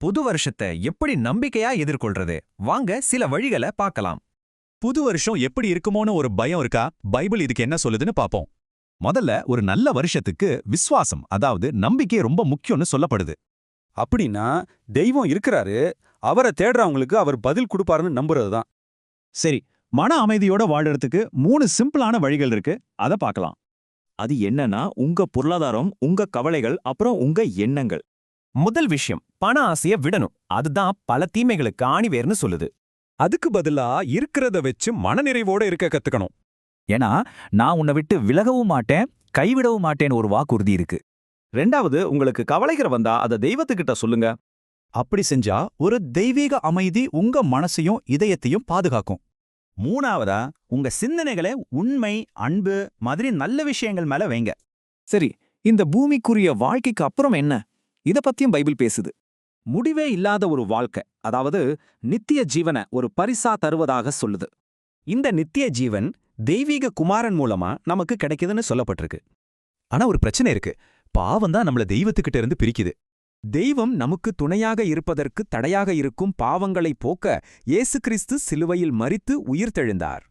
புது வருஷத்தை எப்படி நம்பிக்கையா எதிர்கொள்றது? வாங்க சில வழிகளை பார்க்கலாம். புது வருஷம் எப்படி இருக்குமோன்னு ஒரு பயம் இருக்கா? பைபிள் இதுக்கு என்ன சொல்லுதுன்னு பாப்போம் முதல்ல ஒரு நல்ல வருஷத்துக்கு விஸ்வாசம் அதாவது நம்பிக்கை ரொம்ப முக்கியம்னு சொல்லப்படுது. அப்படின்னா தெய்வம் இருக்கிறாரு அவரை தேடுறவங்களுக்கு அவர் பதில் கொடுப்பாருன்னு நம்புறது தான். சரி மன அமைதியோட வாழறதுக்கு மூணு சிம்பிளான வழிகள் இருக்கு. அத பார்க்கலாம். அது என்னன்னா உங்க பொருளாதாரம் உங்க கவலைகள் அப்புறம் உங்க எண்ணங்கள். முதல் விஷயம் பண ஆசைய விடணும். அதுதான் பல தீமைகளுக்கு ஆணிவேர்னு சொல்லுது. அதுக்கு பதிலா இருக்கிறத வச்சு மனநிறைவோட இருக்க கத்துக்கணும். ஏன்னா நான் உன்னை விட்டு விலகவும் மாட்டேன் கைவிடவும் மாட்டேன்னு ஒரு வாக்குறுதி இருக்கு. ரெண்டாவது உங்களுக்கு கவலைகள் வந்தா அதை தெய்வத்துக்கிட்ட சொல்லுங்க. அப்படி செஞ்சா ஒரு தெய்வீக அமைதி உங்க மனசையும் இதயத்தையும் பாதுகாக்கும். மூணாவதா உங்க சிந்தனைகளை உண்மை அன்பு மாதிரி நல்ல விஷயங்கள் மேல வைங்க. சரி இந்த பூமிக்குரிய வாழ்க்கைக்கு அப்புறம் என்ன? இதை பத்தியும் பைபிள் பேசுது. முடிவே இல்லாத ஒரு வாழ்க்கை அதாவது நித்திய ஜீவனை ஒரு பரிசா தருவதாக சொல்லுது. இந்த நித்திய ஜீவன் தெய்வீக குமாரன் மூலமா நமக்கு கிடைக்குதுன்னு சொல்லப்பட்டிருக்கு. ஆனா ஒரு பிரச்சனை இருக்கு. பாவம் தான் நம்மள தெய்வத்துக்கிட்ட இருந்து பிரிக்குது. தெய்வம் நமக்கு துணையாக இருப்பதற்கு தடையாக இருக்கும் பாவங்களை போக்க இயேசு கிறிஸ்து சிலுவையில் மறித்து உயிர்த்தெழுந்தார்.